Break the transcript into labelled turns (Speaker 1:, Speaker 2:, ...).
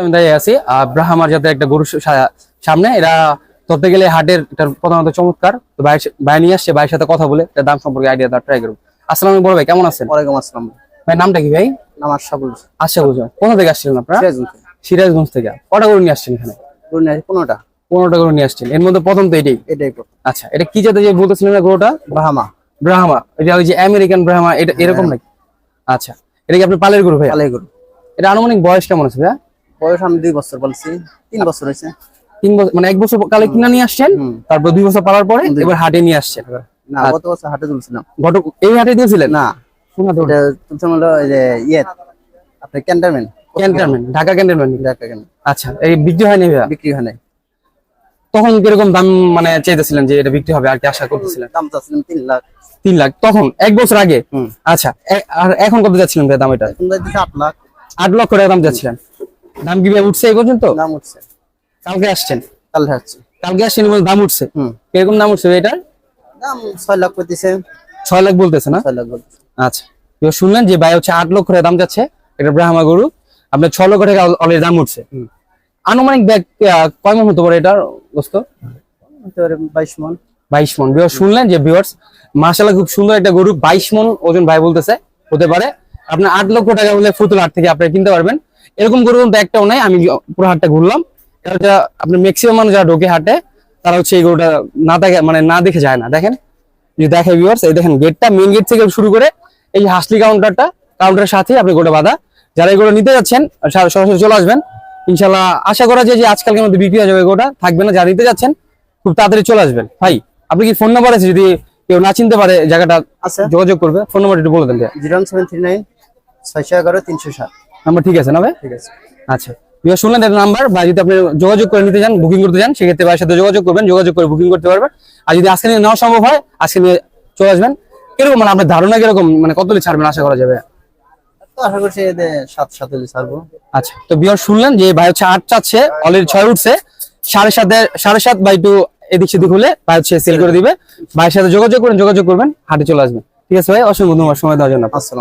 Speaker 1: আমি দাঁড়িয়ে আছি। ব্রাহ্মার যাতে একটা গরু সামনে। এরা ধরতে গেলে হাটের প্রধানত চমৎকার। তো ভাই নিয়ে আসছে ভাইয়ের সাথে কথা বলে। দাম সম্পর্কে আইডিয়া দেওয়ার ট্রাই করব। আসসালাম বড় ভাই কেমন আছেন?
Speaker 2: ওয়ালাইকুম আসসালাম।
Speaker 1: ভাই নামটা কি ভাই?
Speaker 2: সাবুল
Speaker 1: আশা বুঝলাম কোথা থেকে আসছিলেন আপনারা?
Speaker 2: সিরাজগঞ্জ
Speaker 1: থেকে। কটা গরু নিয়ে আসছেন এখানে?
Speaker 2: দুনিয়ার পনেরোটা।
Speaker 1: পনেরোটা গরু নিয়ে আসছেন। এর মধ্যে প্রথম তো এটাই?
Speaker 2: এটাই।
Speaker 1: আচ্ছা এটা কি জাতে যে বলতেছিলেন গরুটা?
Speaker 2: বাহামা
Speaker 1: ব্রাহ্মা। এটা ওই যে আমেরিকান ব্রাহ্মা এটা এরকম নাকি? আচ্ছা এটা কি আপনি পালের গরু ভাই
Speaker 2: পালাই গরু।
Speaker 1: এটা আনুমানিক বয়স কেমন আছে ভাইয়া?
Speaker 2: বয়স আমি দুই বছর বলছি। তিন বছর হয়েছে।
Speaker 1: তিন বছর মানে এক বছর কালে কিনা নিয়ে আসছেন তারপর দুই বছর পালার পরে এবার হাটে নিয়ে আসছেন।
Speaker 2: না গত বছর হাটে তুলছিলাম।
Speaker 1: ঘটক এই হাটে দিয়েছিলেন?
Speaker 2: না।
Speaker 1: শোনা তো
Speaker 2: তুলছিলাম হলো যে ইয়ে আপনার cantonment
Speaker 1: cantonment Dhaka cantonment
Speaker 2: Dhaka কেন
Speaker 1: আচ্ছা এই বিক্রি হয়নি ভাইয়া?
Speaker 2: বিক্রি হয় নাই।
Speaker 1: তখন কীরকম দাম মানে চাইতেছিলেন যে এটা বিক্রি হবে আর কি আশা করতেছিলেন?
Speaker 2: দাম চাচ্ছিলাম তিন লাখ।
Speaker 1: তিন লাখ। তখন এক বছর আগে? আচ্ছা আর এখন কত যাচ্ছিলেন ভাই দাম এটা?
Speaker 2: আট লাখ।
Speaker 1: আট লক্ষ টাকা দাম যাচ্ছিলেন। দাম কি ভাই উঠছে এই পর্যন্ত?
Speaker 2: দাম উঠছে।
Speaker 1: কালকে আসছেন?
Speaker 2: কালকে হচ্ছে
Speaker 1: কালকে আসছেন বলে দাম উঠছে?
Speaker 2: হুম।
Speaker 1: কীরকম দাম উঠছে এটার?
Speaker 2: দাম ছয় লাখ করতেছে
Speaker 1: ছয় লাখ বলতেছে না?
Speaker 2: ছয় লাখ বলতেছে।
Speaker 1: আচ্ছা। এবার শুনলেন যে ভাই হচ্ছে আট লক্ষ টাকা দাম যাচ্ছে এটা ব্রাহ্মা গরু। আপনার ছ লক্ষ টাকা অলরেডি দাম উঠছে। আনুমানিক ব্যাগ কয় মন হতে পারে এটার
Speaker 2: একেবারে বাইশ মন।
Speaker 1: বাইশ মন। শুনলেন যে বিয়ার্স মার্শাল্লাহ খুব সুন্দর একটা গরু বাইশ মন ওজন ভাই বলতেছে হতে পারে। আপনার আট লক্ষ টাকা হলে ফুতুল হাট থেকে আপনি কিনতে পারবেন। এরকম গরু কিন্তু একটাও নাই আমি পুরো হাটটা ঘুরলাম। আপনার ম্যাক্সিমাম মানুষ যারা ঢোকে হাটে তারা হচ্ছে এই গরুটা না দেখে মানে না দেখে যায় না দেখেন? যদি দেখে ভিউয়ার্স এই দেখেন গেটটা মেন গেট থেকে শুরু করে এই হাসলি কাউন্টারটা কাউন্টারের সাথে আপনি গোটা বাঁধা। যারা এগুলো নিতে যাচ্ছেন সরাসরি চলে আসবেন। ইনশাল্লাহ আশা করা যায় যে আজকালকের মধ্যে বিক্রি হয়ে যাবে গোটা থাকবে না যারা নিতে যাচ্ছেন খুব তাড়াতাড়ি চলে আসবেন। ভাই আপনি কি ফোন নাম্বার আছে যদি কেউ না চিনতে পারে জায়গাটা যোগাযোগ করবে ফোন নাম্বার একটু বলে দেন
Speaker 2: জিরো সেভেন থ্রি নাইন ছয়শো এগারো তিনশো সাত।
Speaker 1: নাম্বার ঠিক আছে না ভাই?
Speaker 2: ঠিক আছে।
Speaker 1: আচ্ছা। বিভাগ শুনলেন এর নাম্বার বা যদি আপনি যোগাযোগ করে নিতে চান বুকিং করতে চান সেক্ষেত্রে ভাইয়ের সাথে যোগাযোগ করবেন যোগাযোগ করে বুকিং করতে পারবেন। আর যদি আজকে নিয়ে নেওয়া সম্ভব হয় আজকে নিয়ে চলে আসবেন। কীরকম মানে আপনার ধারণা কীরকম? মানে কত ছাড়বেন আশা করা যাবে?
Speaker 2: আশা করছি সাত সাত ছাড়বো।
Speaker 1: আচ্ছা। তো শুনলেন যে ভাই হচ্ছে আট চাচ্ছে অলরেডি ছয় উঠছে। সাড়ে সাতে সাড়ে সাত বাই টু এদিক সেদিক হলে ভাই হচ্ছে সেল করে দিবে। ভাইয়ের সাথে যোগাযোগ করেন যোগাযোগ করবেন হাটে চলে আসবেন। ঠিক আছে ভাই অসংখ্য ধন্যবাদ সময় দেওয়ার জন্য
Speaker 2: আসসালাম